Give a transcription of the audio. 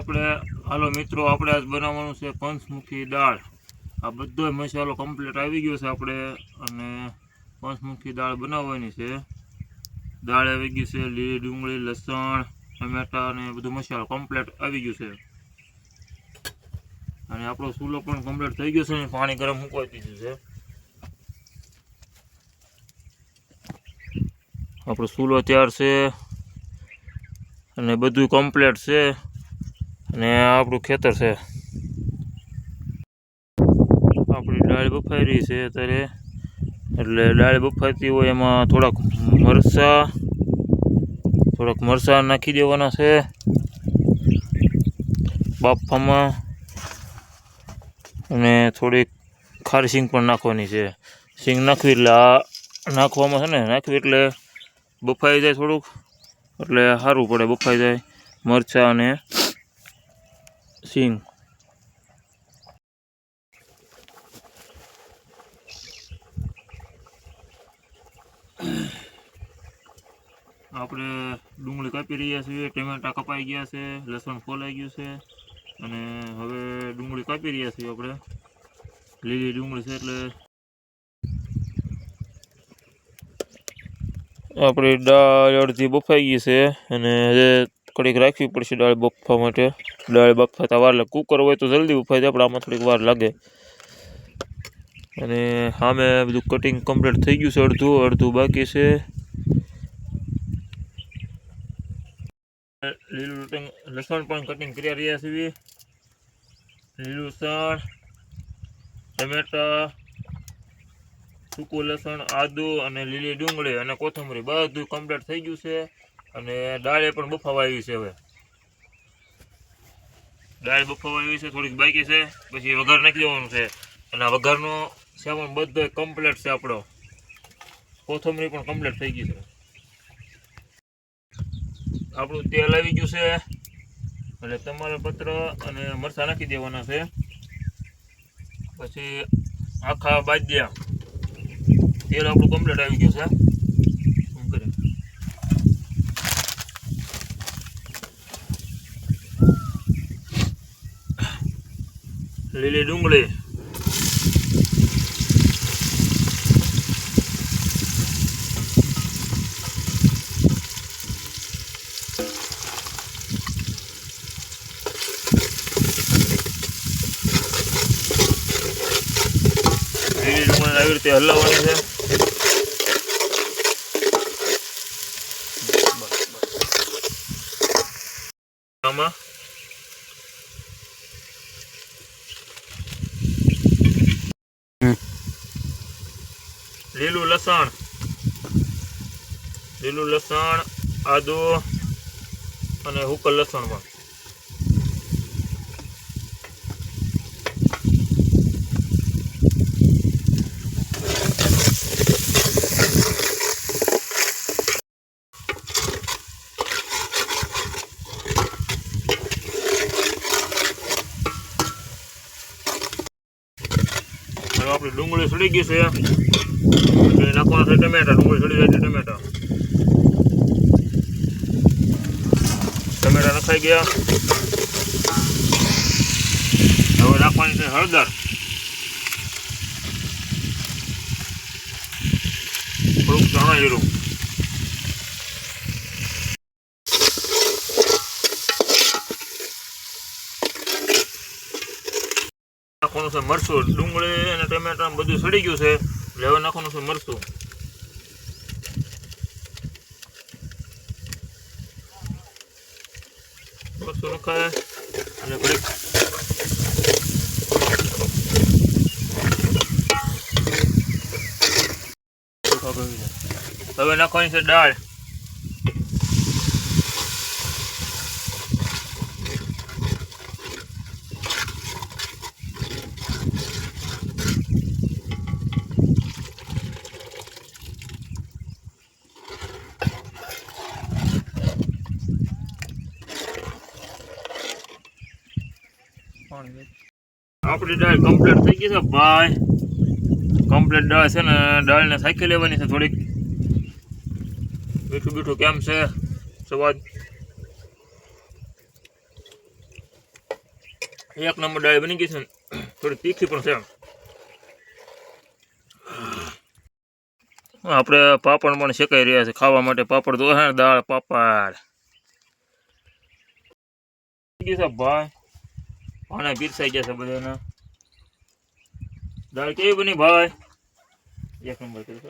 આપણે, હાલો મિત્રો, આપણે આજ બનાવવાનું છે પંચમુખી દાળ. આ બધો મસાલો કમ્પ્લીટ આવી ગયો છે આપણે, અને પંચમુખી દાળ બનાવવાની છે. દાળ આવી ગઈ છે, લીલી ડુંગળી, લસણ, ટમેટા અને બધું મસાલો કમ્પ્લીટ આવી ગયો છે. અને આપણો ચૂલો પણ કમ્પ્લીટ થઈ ગયો છે અને પાણી ગરમ મૂકવા દીધું છે. આપણો ચૂલો તૈયાર છે. અને બધું કમ્પ્લીટ છે. અને આપણું ખેતર છે. આપણી દાળ બફાઈ છે અત્યારે. એટલે દાળ બફાતી હોય એમાં થોડાક મરચાં થોડાક મરચાં નાખી દેવાના છે. બાફામાં અને થોડીક ખારી સિંગ પણ નાખવાની છે. સિંગ નાખવી એટલે આ નાખવામાં છે ને, નાખવી એટલે બફાઈ જાય થોડુંક. એટલે સારું પડે, બફાઈ જાય. મરચાં અને સિંગ આપણે ડુંગળી કાપી રહ્યા છીએ, ટમેટા કપાઈ ગયા છે, લસણ ફોલાઈ ગયું છે, અને હવે ડુંગળી કાપી રહ્યા છીએ આપણે. લીલી ડુંગળી છે એટલે આપણી દાળ અડધી બફાઈ ગઈ છે, અને હવે કડીક રાખવી પડશે દાળ બફવા માટે. દાળ બફાતા વાર લાગે કુકર હોય તો જલ્દી બફાઈ જાય પણ આમાં થોડીક વાર લાગે. અને સામે બધું કટિંગ કમ્પ્લીટ થઈ ગયું છે, અડધું અડધું બાકી છે. લીલું લસણ પણ કટિંગ કરી રહ્યા છીએ લીલું લસણ ટમેટા, સૂકું લસણ, આદુ અને લીલી ડુંગળી અને કોથમરી બધું કમ્પ્લીટ થઈ ગયું છે. અને દાળે પણ બફાવા આવી છે હવે. દાળ બફાવા આવી છે, થોડીક બાકી છે, પછી વઘાર નાખી દેવાનું છે. અને આ વઘારનો સામાન બધો કમ્પ્લીટ છે આપણો. કોથમરી પણ કમ્પ્લીટ થઈ ગઈ છે. આપણું તેલ આવી ગયું છે. એટલે તમારે પત્ર અને મરચાં નાખી દેવાના છે. પછી આખા બાજ્યા. તેલ આપણું કમ્પ્લીટ આવી ગયું છે શું કરે લીલી ડુંગળી લીલી ડુંગળી આવી રીતે હલાવવાની છે આમાં લીલું લસણ. લીલું લસણ આદુ અને હુકલ લસણ પણ. આપણી ડુંગળી સડી ગઈ છે. એટલે નાખવાના છે ટમેટા, ડુંગળી ચડી જાય છે ટમેટા. ટમેટા નખાઈ ગયા. હવે નાખવાની છે હળદર. થોડુંક ધાણા જીરું. નાખવાનું છે મરચું, ડુંગળી અને ટમેટા બધું સડી ગયું છે. હવે નાખવાનું છે મરચું મરચું નખાય અને ઘડીક. હવે નાખવાની છે દાળ આપણી ડાળ કમ્પ્લીટ થઈ ગઈ છે ભાઈ કમ્પ્લીટ ડાળ છે ને ડાળને સાખી લેવાની છે થોડીક મીઠું મીઠું કેમ છે સ્વાદ એક નંબર ડાળ બની ગઈ છે થોડી તીખી પણ છે આપણે પાપડ પણ શેકાઈ રહ્યા છે ખાવા માટે પાપડ તો હે દાળ પાપડ ભાઈ ભાણા પીરસાઈ જશે બધાના. દાળ કેવી બની ભાઈ? એક નંબર કરી